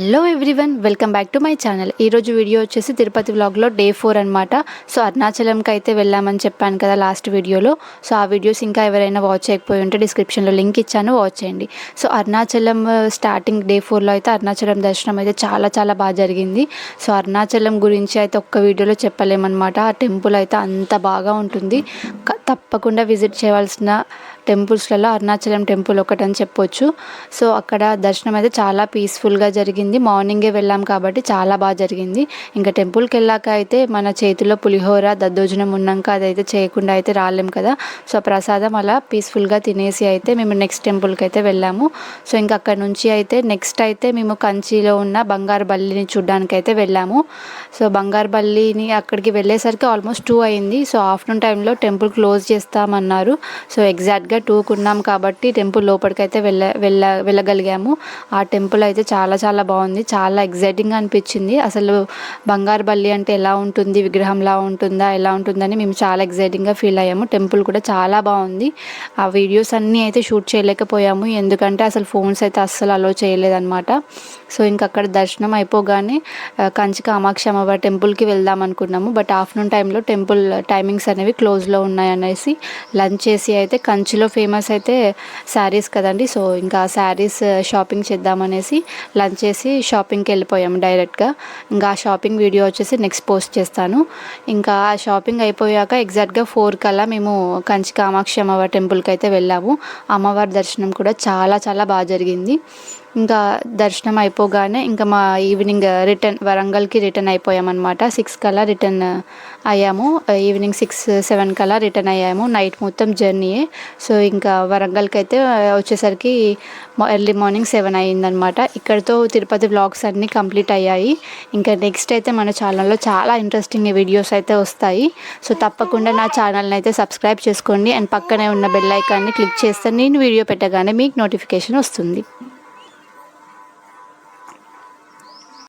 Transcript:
Hello everyone welcome back to my channel ఈరోజు video వచ్చేసి తిరుపతి వ్లాగ్లో డే ఫోర్ అనమాట సో అరుణాచలంకి అయితే వెళ్ళామని చెప్పాను కదా లాస్ట్ వీడియోలో సో ఆ వీడియోస్ ఇంకా ఎవరైనా వాచ్ చేయకపోయి ఉంటే డిస్క్రిప్షన్లో లింక్ ఇచ్చాను వాచ్ చేయండి. సో అరుణాచలం స్టార్టింగ్ డే ఫోర్లో అయితే అరుణాచలం దర్శనం అయితే చాలా చాలా బాగా జరిగింది. సో అరుణాచలం గురించి అయితే ఒక్క వీడియోలో చెప్పలేమన్నమాట. ఆ టెంపుల్ అయితే అంత బాగా ఉంటుంది. తప్పకుండా విజిట్ చేయవలసిన టెంపుల్స్లలో అరుణాచలం టెంపుల్ ఒకటి అని చెప్పొచ్చు. సో అక్కడ దర్శనం అయితే చాలా పీస్ఫుల్గా జరిగింది. మార్నింగే వెళ్ళాం కాబట్టి చాలా బాగా జరిగింది. ఇంకా టెంపుల్కి వెళ్ళాక అయితే మన చేతిలో పులిహోర దద్దోజనం ఉన్నాక అదైతే చేయకుండా అయితే రాలేం కదా. సో ప్రసాదం అలా పీస్ఫుల్గా తినేసి అయితే మేము నెక్స్ట్ టెంపుల్కి అయితే వెళ్ళాము. సో ఇంకా అక్కడ నుంచి అయితే నెక్స్ట్ అయితే మేము కంచిలో ఉన్న బంగారు బల్లిని చూడ్డానికి అయితే వెళ్ళాము. సో బంగారు బల్లిని అక్కడికి వెళ్ళేసరికి ఆల్మోస్ట్ టూ అయింది. సో ఆఫ్టర్నూన్ టైంలో టెంపుల్ క్లోజ్ చేస్తామన్నారు. సో ఎగ్జాక్ట్ టూకు ఉన్నాం కాబట్టి టెంపుల్ లోపలికి అయితే వెళ్ళ వెళ్ళ వెళ్ళగలిగాము. ఆ టెంపుల్ అయితే చాలా చాలా బాగుంది. చాలా ఎగ్జైటింగ్గా అనిపించింది. అసలు బంగారు బల్లి అంటే ఎలా ఉంటుంది విగ్రహంలా ఉంటుందా ఎలా ఉంటుందని మేము చాలా ఎగ్జైటింగ్గా ఫీల్ అయ్యాము. టెంపుల్ కూడా చాలా బాగుంది. ఆ వీడియోస్ అన్నీ అయితే షూట్ చేయలేకపోయాము. ఎందుకంటే అసలు ఫోన్స్ అయితే అస్సలు అలో చేయలేదన్నమాట. సో ఇంక అక్కడ దర్శనం అయిపోగానే కంచి కామాక్షి అమ్మవారి టెంపుల్కి వెళ్దాం అనుకున్నాము. బట్ ఆఫ్టర్నూన్ టైంలో టెంపుల్ టైమింగ్స్ అనేవి క్లోజ్లో ఉన్నాయి అనేసి లంచ్ చేసి అయితే కంచి కంచిలో ఫేమస్ అయితే శారీస్ కదండి. సో ఇంకా శారీస్ షాపింగ్ చేద్దామనేసి లంచ్ చేసి షాపింగ్కి వెళ్ళిపోయాము డైరెక్ట్గా. ఇంకా ఆ షాపింగ్ వీడియో వచ్చేసి నెక్స్ట్ పోస్ట్ చేస్తాను. ఇంకా ఆ షాపింగ్ అయిపోయాక ఎగ్జాక్ట్గా ఫోర్ కల్లా మేము కంచి కామాక్షి అమ్మవారి టెంపుల్కి అయితే వెళ్ళాము. అమ్మవారి దర్శనం కూడా చాలా చాలా బాగా జరిగింది. ఇంకా దర్శనం అయిపోగానే ఇంకా మా ఈవినింగ్ రిటర్న్ వరంగల్కి రిటర్న్ అయిపోయామన్నమాట. సిక్స్ కల్లా రిటర్న్ అయ్యాము. ఈవినింగ్ సిక్స్ సెవెన్ కల్లా రిటర్న్ అయ్యాము. నైట్ మొత్తం జర్నీయే సో ఇంకా వరంగల్కి అయితే వచ్చేసరికి ఎర్లీ మార్నింగ్ సెవెన్ అయ్యిందనమాట ఇక్కడితో తిరుపతి వ్లాగ్స్ అన్నీ కంప్లీట్ అయ్యాయి. ఇంకా నెక్స్ట్ అయితే మన ఛానల్లో చాలా ఇంట్రెస్టింగ్ వీడియోస్ అయితే వస్తాయి. సో తప్పకుండా నా ఛానల్ని అయితే సబ్స్క్రైబ్ చేసుకోండి. అండ్ పక్కనే ఉన్న బెల్ ఐకాన్ని క్లిక్ చేస్తే నేను వీడియో పెట్టగానే మీకు నోటిఫికేషన్ వస్తుంది.